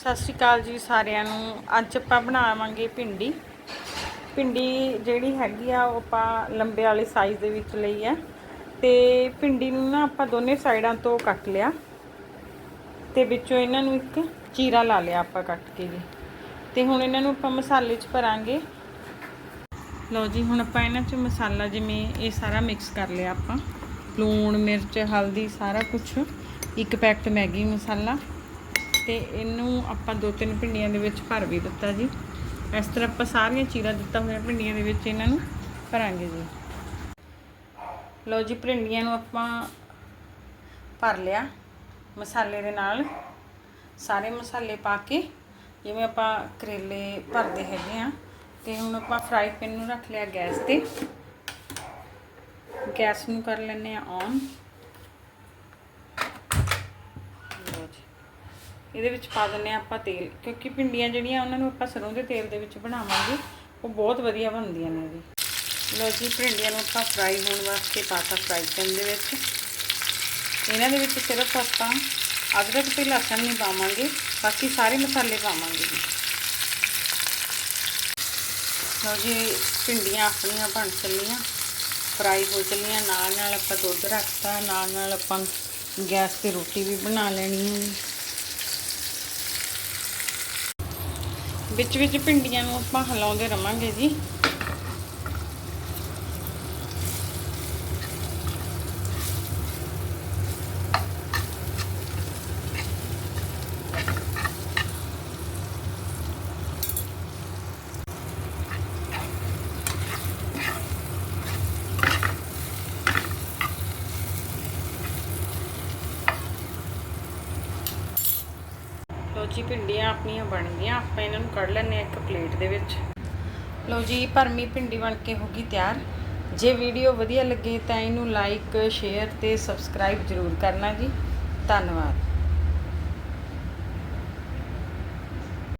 ਸਤਿ ਸ਼੍ਰੀ ਅਕਾਲ ਜੀ ਸਾਰਿਆਂ ਨੂੰ। ਅੱਜ ਆਪਾਂ ਬਣਾਵਾਂਗੇ ਭਿੰਡੀ। ਭਿੰਡੀ ਜਿਹੜੀ ਹੈਗੀ ਆ, ਉਹ ਆਪਾਂ ਲੰਬੇ ਵਾਲੇ ਸਾਈਜ਼ ਦੇ ਵਿੱਚ ਲਈ ਆ। ਤੇ ਭਿੰਡੀ ਨੂੰ ਨਾ ਆਪਾਂ ਦੋਨੇ ਸਾਈਡਾਂ ਤੋਂ ਕੱਟ ਲਿਆ। ਤੇ ਵਿੱਚੋਂ ਇਹਨਾਂ ਨੂੰ ਇੱਕ ਚੀਰਾ ਲਾ ਲਿਆ ਆਪਾਂ ਕੱਟ ਕੇ ਜੀ। ਤੇ ਹੁਣ ਇਹਨਾਂ ਨੂੰ ਆਪਾਂ ਮਸਾਲੇ 'ਚ ਭਰਾਂਗੇ। ਲਓ ਜੀ, ਹੁਣ ਆਪਾਂ ਇਹਨਾਂ 'ਚ ਮਸਾਲਾ ਜਿਵੇਂ ਇਹ ਸਾਰਾ ਮਿਕਸ ਕਰ ਲਿਆ ਆਪਾਂ। ਲੂਣ, ਮਿਰਚ, ਹਲਦੀ, ਸਾਰਾ ਕੁਝ ਇੱਕ ਪੈਕਟ ਮੈਗੀ ਮਸਾਲਾ। ਤੇ ਇਹਨੂੰ ਆਪਾਂ ਦੋ ਤਿੰਨ ਭਿੰਡੀਆਂ ਦੇ ਵਿੱਚ ਭਰ ਵੀ ਦਿੱਤਾ ਜੀ। ਇਸ ਤਰ੍ਹਾਂ ਆਪਾਂ ਸਾਰੀਆਂ ਚੀਰਾ ਦਿੱਤਾ ਹੋਇਆ ਭਿੰਡੀਆਂ ਦੇ ਵਿੱਚ ਇਹਨਾਂ ਨੂੰ ਭਰਾਂਗੇ ਜੀ। ਲਓ ਜੀ, ਭਿੰਡੀਆਂ ਨੂੰ ਆਪਾਂ ਭਰ ਲਿਆ ਮਸਾਲੇ ਦੇ ਨਾਲ। ਸਾਰੇ ਮਸਾਲੇ ਪਾ ਕੇ ਜਿਵੇਂ ਆਪਾਂ ਕਰੇਲੇ ਭਰਦੇ ਹੈਗੇ ਆ, ਤੇ ਹੁਣ ਆਪਾਂ ਫਰਾਈ ਪੈਨ ਨੂੰ ਰੱਖ ਲਿਆ ਗੈਸ ਤੇ। ਗੈਸ ਨੂੰ ਕਰ ਲੈਨੇ ਆ ਔਨ ਲਓ ਜੀ ਇਹਦੇ ਵਿੱਚ ਪਾ ਦਿੰਨੇ ਆ ਆਪਾਂ ਤੇਲ, ਕਿਉਂਕਿ ਭਿੰਡੀਆਂ ਜਿਹੜੀਆਂ ਉਹਨਾਂ ਨੂੰ ਆਪਾਂ ਸਰੋਂ ਦੇ ਤੇਲ ਦੇ ਵਿੱਚ ਬਣਾਵਾਂਗੇ, ਉਹ ਬਹੁਤ ਵਧੀਆ ਬਣਦੀਆਂ ਨੇ ਜੀ ਲਓ ਜੀ, ਭਿੰਡੀਆਂ ਨੂੰ ਆਪਾਂ ਫਰਾਈ ਹੋਣ ਵਾਸਤੇ ਪਾਤਾ ਫਰਾਈ ਪੈਨ ਦੇ ਵਿੱਚ। ਇਹਨਾਂ ਦੇ ਵਿੱਚ ਸਿਰਫ ਆਪਾਂ ਅਦਰਕ ਤੇ ਲਸਣ ਨਹੀਂ ਪਾਵਾਂਗੇ, ਬਾਕੀ ਸਾਰੇ ਮਸਾਲੇ ਪਾਵਾਂਗੇ ਜੀ। ਲਓ ਜੀ, ਭਿੰਡੀਆਂ ਆਪਣੀਆਂ ਬਣ ਚੱਲੀਆਂ ਫਰਾਈ ਹੋ ਚੱਲੀਆਂ ਨਾਲ ਨਾਲ ਆਪਾਂ ਦੁੱਧ ਰੱਖਤਾ ਨਾਲ ਨਾਲ ਆਪਾਂ ਗੈਸ ਤੇ ਰੋਟੀ ਵੀ ਬਣਾ ਲੈਣੀ ਹੈ। ਵਿੱਚ ਵਿੱਚ ਭਿੰਡੀਆਂ ਨੂੰ ਆਪਾਂ ਹਿਲਾਉਂਦੇ ਰਵਾਂਗੇ ਜੀ। ਲੋ ਜੀ, ਭਿੰਡੀਆਂ ਆਪਣੀਆਂ ਬਣ ਗਈਆਂ। ਆਪਾਂ ਇਹਨਾਂ ਨੂੰ ਕੱਢ ਲੈਂਦੇ ਹਾਂ ਇੱਕ ਪਲੇਟ ਦੇ ਵਿੱਚ। ਲੋ ਜੀ, ਭਰਮੀ ਭਿੰਡੀ ਬਣ ਕੇ ਹੋ ਗਈ ਤਿਆਰ। ਜੇ ਵੀਡੀਓ ਵਧੀਆ ਲੱਗੇ ਤਾਂ ਇਹਨੂੰ ਲਾਈਕ ਸ਼ੇਅਰ ਤੇ ਸਬਸਕ੍ਰਾਈਬ ਜ਼ਰੂਰ ਕਰਨਾ ਜੀ। ਧੰਨਵਾਦ।